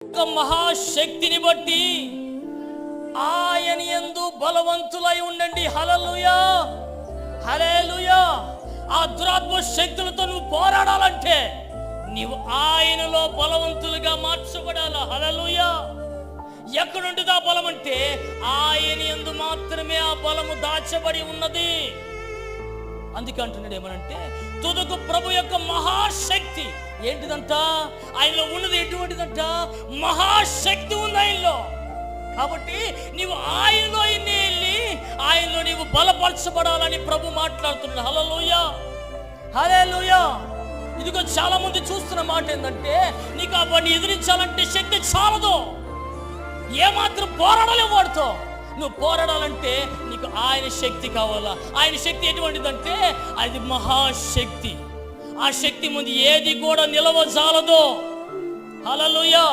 యొక్క మహాశక్తిని బట్టి ఆయన యందు బలవంతులై ఉండండి. హలలుయా హలేలుయా ఆ దురాత్మ శక్తులతో నువ్వు పోరాడాలంటే నీవు ఆయనలో బలవంతులుగా మార్చబడాల? హలలుయా ఎక్కడుంటుంది ఆ బలం అంటే ఆయన యందు మాత్రమే ఆ బలము దాచబడి ఉన్నది. అందుకే అంటున్నాడు ఏమనంటే తుదకు ప్రభు యొక్క మహాశక్తి ఏంటిదంట ఆయనలో ఉన్నది ఎటువంటిదంట? మహాశక్తి ఉంది ఆయనలో. కాబట్టి నీవు ఆయనలో ఇన్ని వెళ్ళి ఆయనలో నీవు బలపరచబడాలని ప్రభు మాట్లాడుతున్నాడు. హలలోయ హలేలుయ ఇదిగో చాలా మంది చూస్తున్న మాట ఏంటంటే నీకు ఆ వాడిని ఎదిరించాలంటే శక్తి చాలదు. ఏమాత్రం పోరాడలేవు వాడితో. నువ్వు పోరాడాలంటే నీకు ఆయన శక్తి కావాలా? ఆయన శక్తి ఎటువంటిదంటే అది మహాశక్తి. ఆ శక్తి ముందు ఏది కూడా నిలవజాలదు. హలలుయా